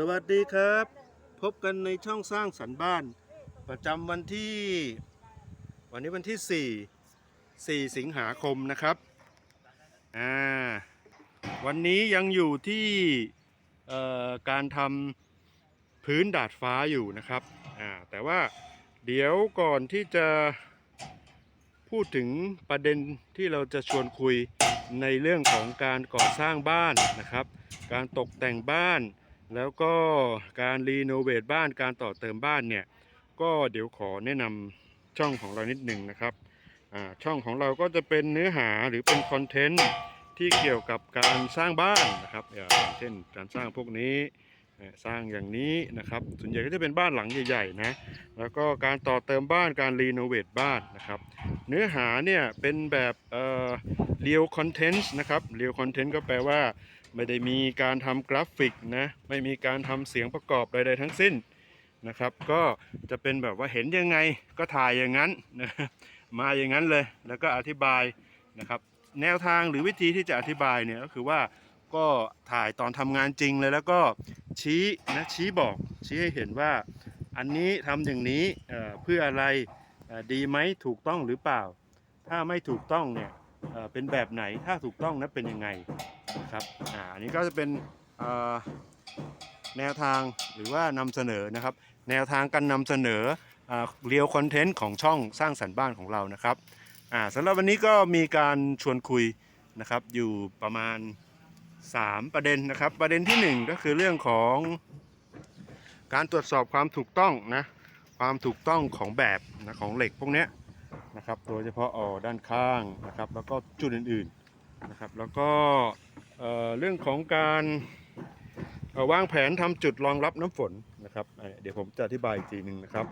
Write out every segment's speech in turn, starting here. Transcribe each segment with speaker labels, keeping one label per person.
Speaker 1: สวัสดีครับ พบกันในช่องสร้างสรรค์บ้าน ประจำวันที่ วันนี้วันที่ 4 4 สิงหาคมนะครับอ่าวันนี้ยังอยู่ที่เอ่อการทำพื้นดาดฟ้าอยู่นะครับอ่าแต่ว่าเดี๋ยวก่อนที่จะพูดถึงประเด็นที่เราจะชวนคุยในเรื่องของการก่อสร้างบ้านนะครับ การตกแต่งบ้าน แล้วก็การรีโนเวทบ้านการต่อเติมบ้านเนี่ย ก็เดี๋ยวขอแนะนำช่องของเรานิดหนึ่งนะครับช่องของเราก็จะเป็นเนื้อหาหรือเป็นคอนเทนต์ที่เกี่ยวกับการสร้างบ้านนะครับอย่างเช่นการสร้างพวกนี้สร้างอย่างนี้นะครับ ส่วนใหญ่ก็จะเป็นบ้านหลังใหญ่ๆนะ แล้วก็การต่อเติมบ้านการรีโนเวทบ้านนะครับ เนื้อหาเนี่ยเป็นแบบ เรียลคอนเทนต์นะครับเรียลคอนเทนต์ก็แปลว่า ไม่ได้มีการทำกราฟิกนะ ไม่มีการทำเสียงประกอบใดๆทั้งสิ้นนะครับ ก็จะเป็นแบบว่าเห็นยังไงก็ถ่ายอย่างนั้นนะมาอย่างนั้นเลย แล้วก็อธิบายนะครับ แนวทางหรือวิธีที่จะอธิบายเนี่ยก็คือว่าก็ถ่ายตอนทำงานจริงเลยแล้วก็ชี้นะชี้บอกชี้ให้เห็นว่าอันนี้ทำอย่างนี้เเพื่ออะไรดีไหมถูกต้องหรือเปล่า ถ้าไม่ถูกต้องเนี่ย เป็นแบบไหนถ้าถูกต้องนะเป็นยังไงนะครับอ่าอันนี้ก็จะเป็นแนวทางหรือว่านำเสนอนะครับ แนวทางการนำเสนอเรียวคอนเทนต์ของช่องสร้างสรรค์บ้านของเรานะครับอ่าสำหรับวันนี้ก็มีการชวนคุยนะครับอยู่ประมาณ 3 ประเด็นนะครับ ประเด็นทีหนึ่1 ก็คือเรื่องของการตรวจสอบความถูกต้องนะความถูกต้องของแบบนะของเหล็กพวกนี้ นะครับ โดยเฉพาะออด้านข้างนะครับ แล้วก็จุดอื่นๆนะครับ แล้วก็เอ่อเรื่องของการวางแผนทำจุดรองรับน้ำฝนนะครับเดี๋ยวผมจะอธิบายอีกทีหนึ่งนะครับ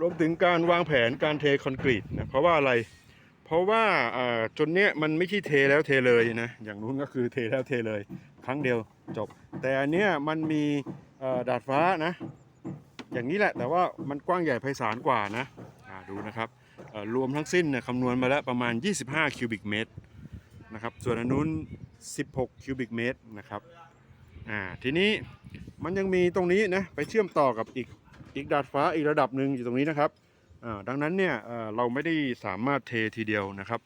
Speaker 1: รวมถึงการวางแผนการเทคอนกรีตนะเพราะว่าอะไร เพราะว่าจนเนี้ยมันไม่ใช่เทแล้วเทเลยนะอย่างนู้นก็คือเทแล้วเทเลย ครั้งเดียวจบ แต่อันเนี้ยมันมีดาดฟ้านะ อย่างนี้แหละแต่ว่ามันกว้างใหญ่ไพศาลกว่านะดูนะครับ รวมทั้งสิ้นเนี่ยคำนวณมาแล้วประมาณ 25 คิวบิกเมตรนะครับ ส่วนอันนู้น 16 คิวบิกเมตรนะครับ อ่า ทีนี้มันยังมีตรงนี้นะ ไปเชื่อมต่อกับอีกอีกดาดฟ้าอีกระดับหนึ่งอยู่ตรงนี้นะครับ อ่า ดังนั้นเนี่ยเราไม่ได้สามารถเททีเดียวนะครับ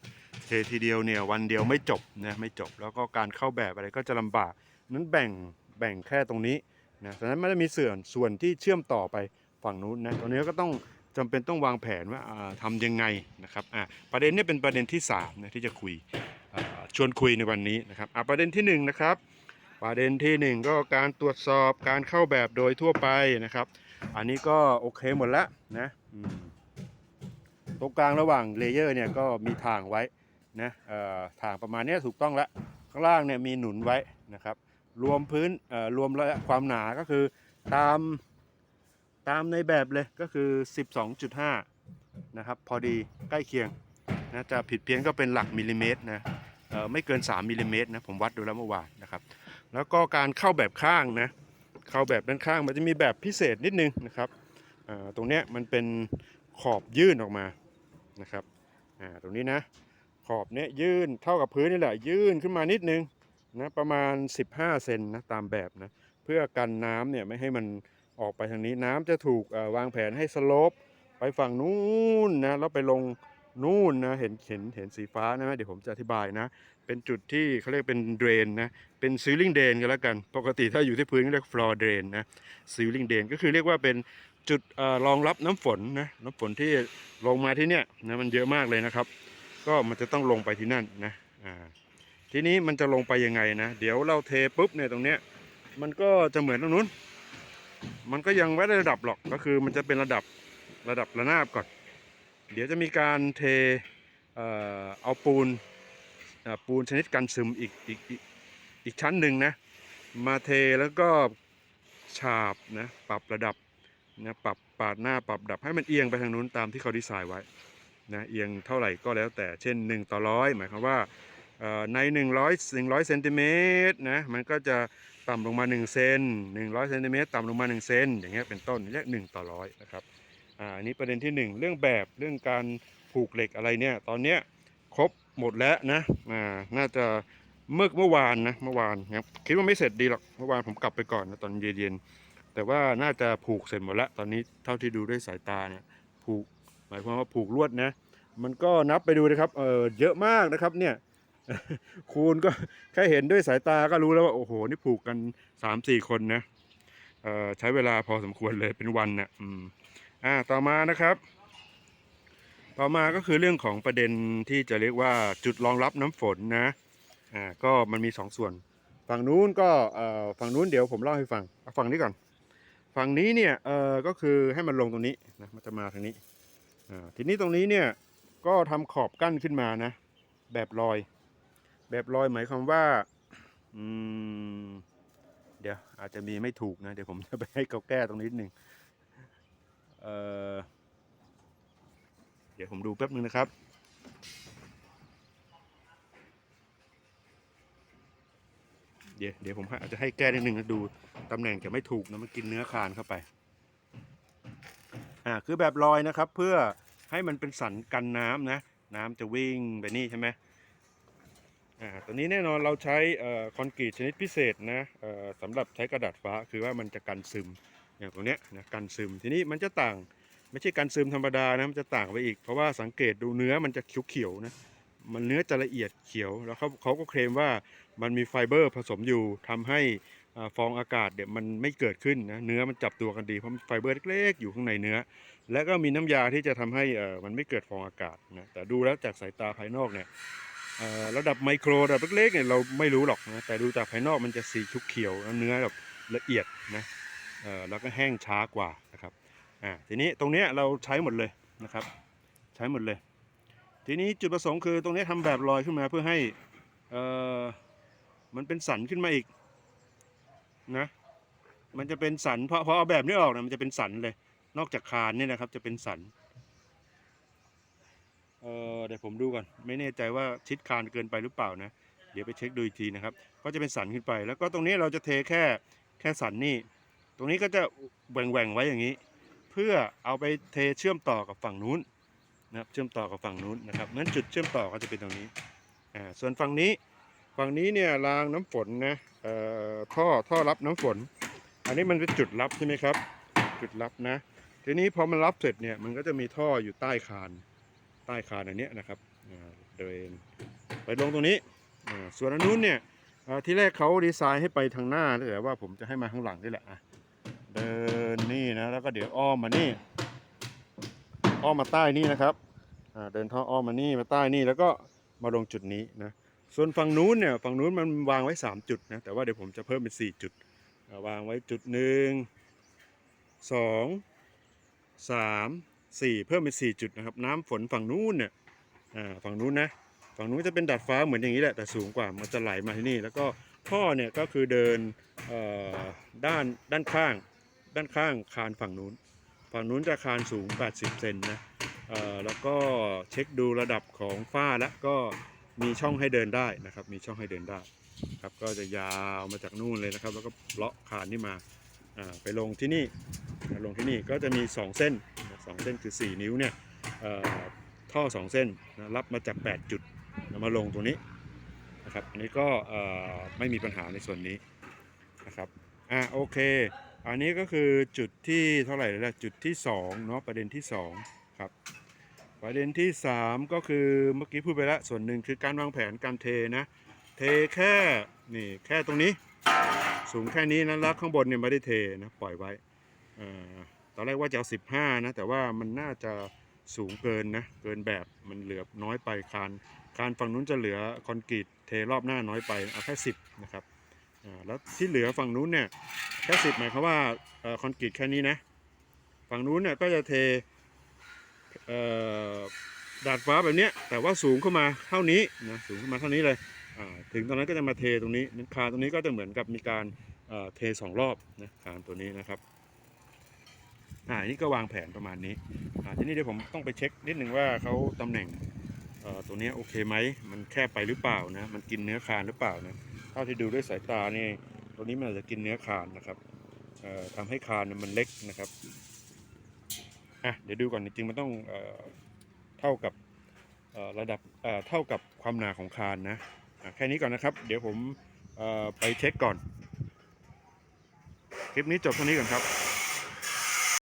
Speaker 1: เททีเดียวเนี่ยวันเดียวไม่จบนะ ไม่จบ แล้วก็การเข้าแบบอะไรก็จะลำบาก นั้นแบ่งแบ่งแค่ตรงนี้นะฉะนั้นไม่ได้มีส่วนส่วนที่เชื่อมต่อไปฝั่งนู้นนะ ตรงนี้ก็ต้อง จำเป็นต้องวางแผนว่าอ่าทำยังไงนะครับอ่าประเด็นนี้เป็นประเด็นที่สามนะที่จะคุยชวนคุยในวันนี้นะครับอะประเด็นที่หนึ่งนะครับประเด็นที่หนึ่งก็การตรวจสอบการเข้าแบบโดยทั่วไปนะครับ อันนี้ก็โอเคหมดแล้วนะตรงกลางระหว่างเลเยอร์เนี่ยก็มีทางไว้นะอ่อทางประมาณนี้ถูกต้องแล้วข้างล่างเนี่ยมีหนุนไว้นะครับ รวมพื้นรวมความหนาก็คือตาม ตามในแบบเลยก็คือ 12.5 นะครับ พอดีใกล้เคียงนะจะผิดเพี้ยนก็เป็นหลักมิลลิเมตรนะเออไม่เกิน 3มิลลิเมตรนะผมวัดดูแล้วเมื่อวานนะครับ แล้วก็การเข้าแบบข้างนะเข้าแบบด้านข้างมันจะมีแบบพิเศษนิดนึงนะครับเออตรงเนี้ยมันเป็นขอบยื่นออกมานะครับอ่าตรงนี้นะขอบเนี้ยยื่นเท่ากับพื้นนี่แหละยื่นขึ้นมานิดนึงนะประมาณ 15 เซนนะตามแบบนะเพื่อกันน้ำเนี่ยไม่ให้มัน ออกไปทางนี้น้ำจะถูกวางแผนให้สโลปไปฝั่งนู้นนะแล้วไปลงนู่นนะเห็นเห็นเห็นสีฟ้านะเดี๋ยวผมจะอธิบายนะ เป็นจุดที่เขาเรียกเป็นเดรนนะเป็นซีลิงเดนกันแล้วกัน ปกติถ้าอยู่ที่พื้นก็เรียกฟลอร์เดรนนะซีลิงเดนก็คือเรียกว่าเป็นจุดเอ่อรองรับน้ำฝนนะน้ำฝนที่ลงมาที่เนี่ยนะมันเยอะมากเลยนะครับ ก็มันจะต้องลงไปที่นั่นนะอ่าทีนี้มันจะลงไปยังไงนะ เดี๋ยวเราเทปุ๊บเนี่ยตรงเนี้ยมันก็จะเหมือนตรงนู้น มันก็ยังไม่ได้ระดับหรอกก็คือมันจะเป็นระดับระดับระนาบก่อน เดี๋ยวจะมีการเทเอาปูนปูนชนิดกันซึมอีกอีกอีกอีกชั้นหนึ่งนะมาเทแล้วก็ฉาบนะปรับระดับนะปรับปาดหน้าปรับดับให้มันเอียงไปทางนู้นตามที่เขาดีไซน์ไว้นะเอียงเท่าไหร่ก็แล้วแต่เช่น 1 ต่อร้อยหมายความว่า ใน 100 100เซนติเมตรนะมันก็จะต่ำลงมา1เซน100เซนติเมตรต่ำลงมา1เซนอย่างเงี้ยเป็นต้นเรียก1ต่อร้อยนะครับอันนี้ประเด็นที่หนึ่งเรื่องแบบเรื่องการผูกเหล็กอะไรเนี่ยตอนเนี้ยครบหมดแล้วนะน่าจะเมื่อเมื่อวานนะเมื่อวานนะครับคิดว่าไม่เสร็จดีหรอกเมื่อวานผมกลับไปก่อนนะตอนเย็นๆแต่ว่าน่าจะผูกเสร็จหมดแล้วตอนนี้เท่าที่ดูด้วยสายตาเนี่ยผูกหมายความว่าผูกลวดนะมันก็นับไปดูนะครับเออเยอะมากนะครับเนี่ย คูณก็แค่เห็นด้วยสายตาก็รู้แล้วว่าโอ้โห นี่ผูกกันสามสี่คนนะใช้เวลาพอสมควรเลยเป็นวันนะอืมอ่าต่อมานะครับ ต่อมาก็คือเรื่องของประเด็นที่จะเรียกว่าจุดรองรับน้ำฝนนะอ่าก็มันมีสองส่วน ฝั่งนู้นก็เอ่อฝั่งนู้นเดี๋ยวผมเล่าให้ฟังเอาฝั่งนี้ก่อนฝั่งนี้เนี่ยเอ่อก็คือให้มันลงตรงนี้นะมันจะมาทางนี้อ่าทีนี้ตรงนี้เนี่ยก็ทำขอบกั้นขึ้นมานะแบบลอย แบบลอยหมายความว่าอืมเดี๋ยวอาจจะมีไม่ถูกนะ เดี๋ยวผมจะไปให้เขาแก้ตรงนี้นิดหนึ่งเอ่อเดี๋ยวผมดูแป๊บนึงนะครับ เดี๋ยวเดี๋ยวผมอาจจะให้แก้นิดนึงนะดูตำแหน่งจะไม่ถูกนะมันกินเนื้อคานเข้าไปอ่าคือแบบลอยนะครับ เพื่อให้มันเป็นสันกันน้ำนะ น้ำจะวิ่งไปนี่ใช่ไหม อ่าตัวนี้แน่นอนเราใช้คอนกรีตชนิดพิเศษนะสำหรับใช้กระดาษฟ้าคือว่ามันจะกันซึมอย่างตรงเนี้ยนะกันซึมทีนี้มันจะต่างไม่ใช่การซึมธรรมดานะมันจะต่างไปอีกเพราะว่าสังเกตดูเนื้อมันจะเขียวๆนะมันเนื้อจะละเอียดเขียวแล้วเขาเขาก็เคลมว่ามันมีไฟเบอร์ผสมอยู่ทำให้ฟองอากาศเดี๋ยวมันไม่เกิดขึ้นนะเนื้อมันจับตัวกันดีเพราะไฟเบอร์เล็กๆอยู่ข้างในเนื้อ และก็มีน้ำยาที่จะทำให้มันไม่เกิดฟองอากาศนะแต่ดูแล้วจากสายตาภายนอกเนี่ย ระดับไมโครระดับเล็กๆเนี่ยเราไม่รู้หรอกนะแต่ดูจากภายนอกมันจะสีชุกเขียวเนื้อแบบละเอียดนะแล้วก็แห้งช้ากว่านะครับอ่าทีนี้ตรงนี้เราใช้หมดเลยนะครับ ใช้หมดเลย ทีนี้จุดประสงค์คือตรงนี้ทำแบบลอยขึ้นมาเพื่อให้อ่อมันเป็นสันขึ้นมาอีกนะมันจะเป็นสันพอพอเอาแบบนี้ออกนะมันจะเป็นสันเลย นอกจากคานนี่นะครับจะเป็นสัน เออเดี๋ยวผมดูก่อน ไม่แน่ใจว่าชิดคานเกินไปหรือเปล่านะ เดี๋ยวไปเช็คดูอีกทีนะครับ ก็จะเป็นสันขึ้นไป แล้วก็ตรงนี้เราจะเทแค่แค่สันนี่ ตรงนี้ก็จะแหว่งๆไว้อย่างนี้ เพื่อเอาไปเทเชื่อมต่อกับฝั่งนู้นนะครับ เชื่อมต่อกับฝั่งนู้นนะครับนั้นจุดเชื่อมต่อก็จะเป็นตรงนี้ อ่า ส่วนฝั่งนี้ ฝั่งนี้เนี่ยรางน้ำฝนนะเอ่อท่อท่อรับน้ำฝน อันนี้มันเป็นจุดรับใช่ไหมครับ จุดรับนะ ทีนี้พอมันรับเสร็จเนี่ย มันก็จะมีท่ออยู่ใต้คาน ต้คานอันนี้นะครับเดินไปลงตรงนี้ ส่วนอันนู้นเนี่ยที่แรกเขาดีไซน์ให้ไปทางหน้าแต่ว่าผมจะให้มาข้างหลังนี่แหละเดินนี่นะแล้วก็เดี๋ยวอ้อมมานี่อ้อมมาใต้นี่นะครับเดินท่ออ้อมมานี่มาใต้นี่แล้วก็มาลงจุดนี้นะส่วนฝั่งนู้นเนี่ยฝั่งนู้นมันวางไว้ 3 จุดนะแต่ว่าเดี๋ยวผมจะเพิ่มเป็น 4 จุด วางไว้จุดหนึ่งสองสาม สี่เพิ่มเป็น4จุดนะครับ น้ำฝนฝั่งนู้นเนี่ยฝั่งนู้นนะฝั่งนู้นจะเป็นดาดฟ้าเหมือนอย่างนี้แหละแต่สูงกว่ามันจะไหลมาที่นี่ แล้วก็ท่อเนี่ยก็คือเดินด้านด้านข้าง ด้านข้างคานฝั่งนู้น ฝั่งนู้นจะคานสูง 80 เซนนะแล้วก็เช็คดูระดับของฝ้าแล้วก็มีช่องให้เดินได้นะครับ มีช่องให้เดินได้ครับก็จะยาวมาจากนู่นเลยนะครับ แล้วก็เลาะคานนี่มาไปลงที่นี่ลงที่นี่ก็จะมี 2 เส้น สองเส้นคือ 4 นิ้วเนี่ยท่อท่อ 2 เส้นนะรับมาจาก 8 จุดมาลงตรงนี้นะครับอันนี้ก็ไม่มีปัญหาในส่วนนี้นะครับอะโอเค อันนี้ก็คือจุดที่เท่าไหร่แล้วล่ะจุดที่2เนาะประเด็นที่2ครับประเด็นที่ 3 ก็คือเมื่อกี้พูดไปแล้วส่วนหนึ่งคือการวางแผนการเทนะเทแค่นี่แค่ตรงนี้สูงแค่นี้นะแล้วข้างบนเนี่ยไม่ได้เทนะปล่อยไว้ ตอนแรกว่าจะเอา15นะ แต่ว่ามันน่าจะสูงเกินนะ เกินแบบมันเหลือน้อยไปคานคานฝั่งนู้นจะเหลือคอนกรีตเทรอบหน้าน้อยไปเอาแค่10นะครับอ่าแล้วที่เหลือฝั่งนู้นเนี่ยแค่สิบหมายความว่าอคอนกรีตแค่นี้นะ ฝั่งนู้นเนี่ยก็จะเทเอ่อดาดฟ้าแบบนี้แต่ว่าสูงเข้ามาเท่านี้นะสูงขึ้นมาเท่านี้เลยอ่าถึงตรงนั้นก็จะมาเทตรงนี้คานตรงนี้ก็จะเหมือนกับมีการเอ่อเทสองรอบนะคานตัวนี้นะครับ อ่านี่ก็วางแผนประมาณนี้อ่าทีนี้เดี๋ยวผมต้องไปเช็คนิดหนึ่งว่าเขาตำแหน่งเอ่อตัวนี้โอเคไหมมันแคบไปหรือเปล่านะมันกินเนื้อคานหรือเปล่านะเท่าที่ดูด้วยสายตานี่ตัวนี้มันอาจจะกินเนื้อคานนะครับเอ่อทำให้คานมันเล็กนะครับอะเดี๋ยวดูก่อนจริงๆมันต้องเอ่อเท่ากับเอ่อระดับเอ่อเท่ากับความหนาของคานนะอะแค่นี้ก่อนนะครับ เดี๋ยวผมเอ่อไปเช็คก่อน คลิปนี้จบเท่านี้ก่อนครับ